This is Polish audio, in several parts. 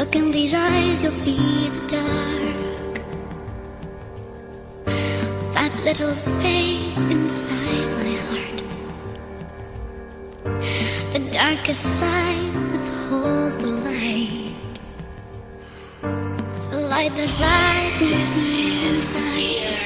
Look in these eyes, you'll see the dark. That little space inside my heart. The darkest side withholds the light. The light that brightens me inside.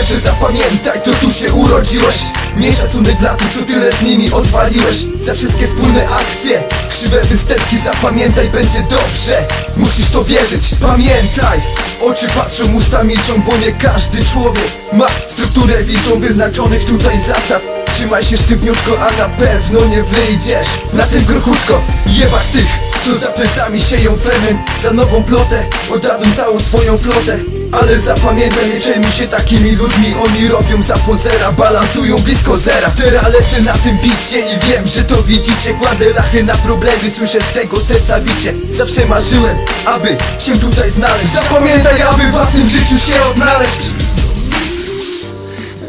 Pierwsze zapamiętaj, to tu się urodziłeś. Miej szacunek dla tych, co tyle z nimi odwaliłeś. Za wszystkie wspólne akcje Krzywe występki zapamiętaj, będzie dobrze. Musisz to wierzyć, pamiętaj. Oczy patrzą, usta milczą, bo nie każdy człowiek Ma strukturę wilczą wyznaczonych tutaj zasad. Trzymaj się sztywniutko, a na pewno nie wyjdziesz. Na tym gruchutko jebać tych, co za plecami sieją femem Za nową plotę oddadzą całą swoją flotę Ale zapamiętaj, nie przejmuj się takimi ludźmi Oni robią? Za pozera, balansują blisko zera. Teraz lecę na tym bicie i wiem, że to widzicie. Kładę lachy na problemy, słyszę swego serca bicie. Zawsze marzyłem, aby się tutaj znaleźć. Zapamiętaj, aby własnym życiu się odnaleźć.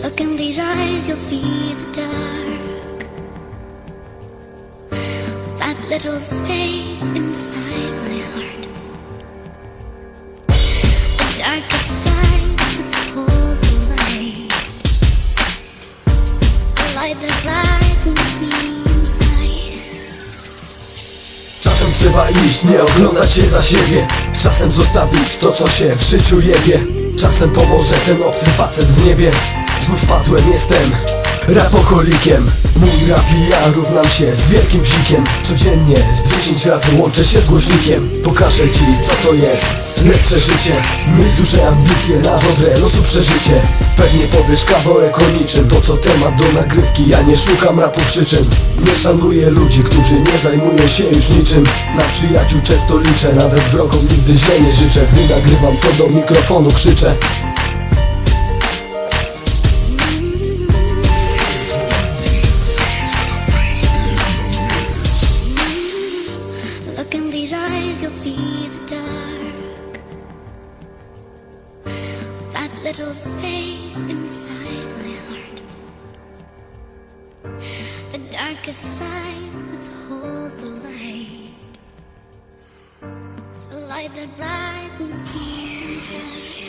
Look in these eyes, you'll see the dark. That little space inside my heart. Trzeba iść, nie oglądać się za siebie. Czasem zostawić to, co się w życiu jebie. Czasem pomoże ten obcy facet w niebie. Znów padłem, jestem rapoholikiem. Mój rap i ja równam się z wielkim psikiem Codziennie z 10 razy łączę się z głośnikiem. Pokażę ci, co to jest lepsze życie. Mieć duże ambicje na dobre losu przeżycie. Pewnie powiesz kawałek o niczym To co temat do nagrywki, ja nie szukam rapu przyczyn. Nie szanuję ludzi, którzy nie zajmują się już niczym. Na przyjaciół często liczę, nawet wrogom nigdy źle nie życzę. Gdy nagrywam to do mikrofonu krzyczę In these eyes, you'll see the dark. That little space inside my heart. The darkest side withholds the light. The light that brightens me inside.